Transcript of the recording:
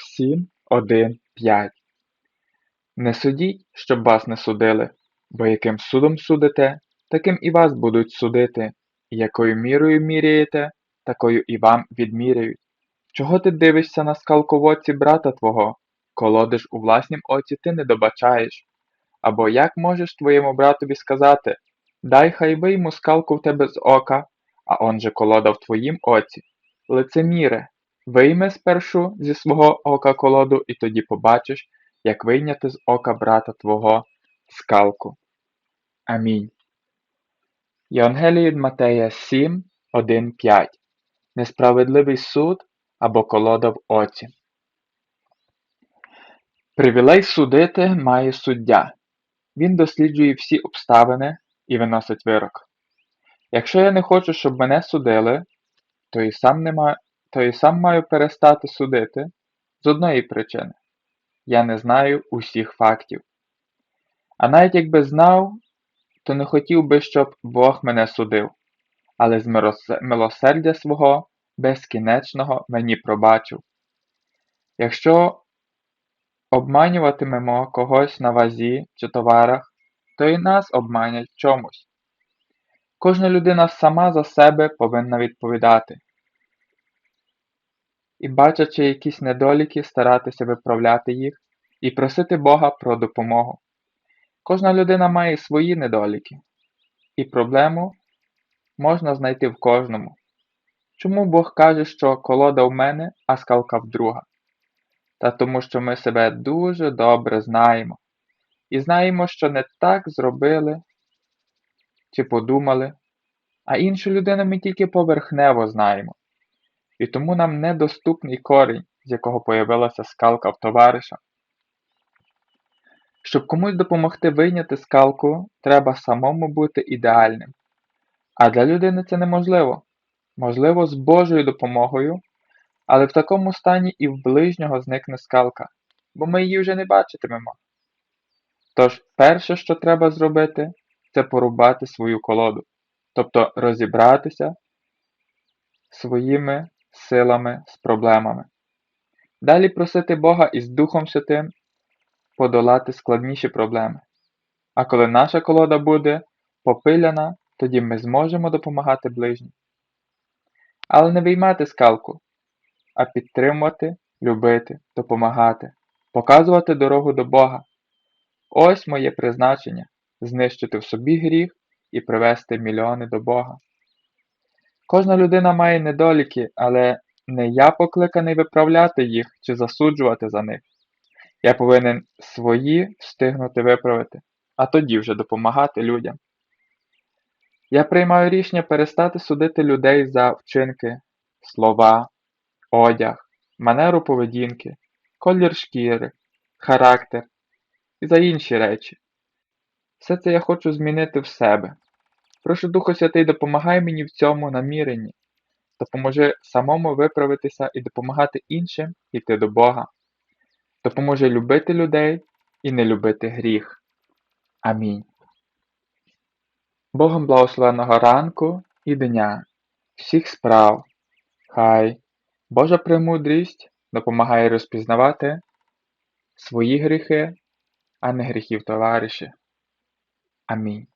7, 1, 5 Не судіть, щоб вас не судили, бо яким судом судите, таким і вас будуть судити, і якою мірою міряєте, такою і вам відміряють. Чого ти дивишся на скалку брата твого, колодиш у власнім оці ти не добачаєш? Або як можеш твоєму братові сказати Дай хай вийму скалку в тебе з ока, а он же колода в твоїм оці. Лицеміре, вийми спершу зі свого ока колоду, і тоді побачиш, як вийняти з ока брата твого скалку. Амінь. Євангеліє від Матея 7, 1, 5 Несправедливий суд або колода в оці. Привілей судити має суддя. Він досліджує всі обставини і виносить вирок. Якщо я не хочу, щоб мене судили, то і сам, не маю, то і сам маю перестати судити з одної причини я не знаю усіх фактів. А навіть якби знав, то не хотів би, щоб Бог мене судив, але з милосердя свого безкінечного мені пробачив. Якщо обманюватимемо когось на вазі чи товарах, то і нас обманять чомусь. Кожна людина сама за себе повинна відповідати. І, бачачи якісь недоліки, старатися виправляти їх і просити Бога про допомогу. Кожна людина має свої недоліки, і проблему можна знайти в кожному. Чому Бог каже, що колода в мене, а скалка в друга? Та тому, що ми себе дуже добре знаємо, і знаємо, що не так зробили чи подумали, а іншу людину ми тільки поверхнево знаємо. І тому нам недоступний корінь, з якого появилася скалка в товариша. Щоб комусь допомогти вийняти скалку, треба самому бути ідеальним. А для людини це неможливо. Можливо, з Божою допомогою, але в такому стані і в ближнього зникне скалка, бо ми її вже не бачитимемо. Тож, перше, що треба зробити, це порубати свою колоду, тобто розібратися своїми силами з проблемами. Далі просити Бога із Духом Святим подолати складніші проблеми. А коли наша колода буде попиляна, тоді ми зможемо допомагати ближнім. Але не виймати скалку, а підтримувати, любити, допомагати, показувати дорогу до Бога. Ось моє призначення знищити в собі гріх і привести мільйони до Бога. Кожна людина має недоліки, але не я покликаний виправляти їх чи засуджувати за них. Я повинен свої встигнути виправити, а тоді вже допомагати людям. Я приймаю рішення перестати судити людей за вчинки, слова, одяг, манеру поведінки, колір шкіри, характер і за інші речі. Все це я хочу змінити в себе. Прошу Духу Святий, допомагай мені в цьому наміренні, допоможи самому виправитися і допомагати іншим йти до Бога. Допоможи любити людей і не любити гріх. Амінь. Богом благословеного ранку і дня, всіх справ, хай Божа премудрість допомагає розпізнавати свої гріхи, а не гріхів товариші. Амінь.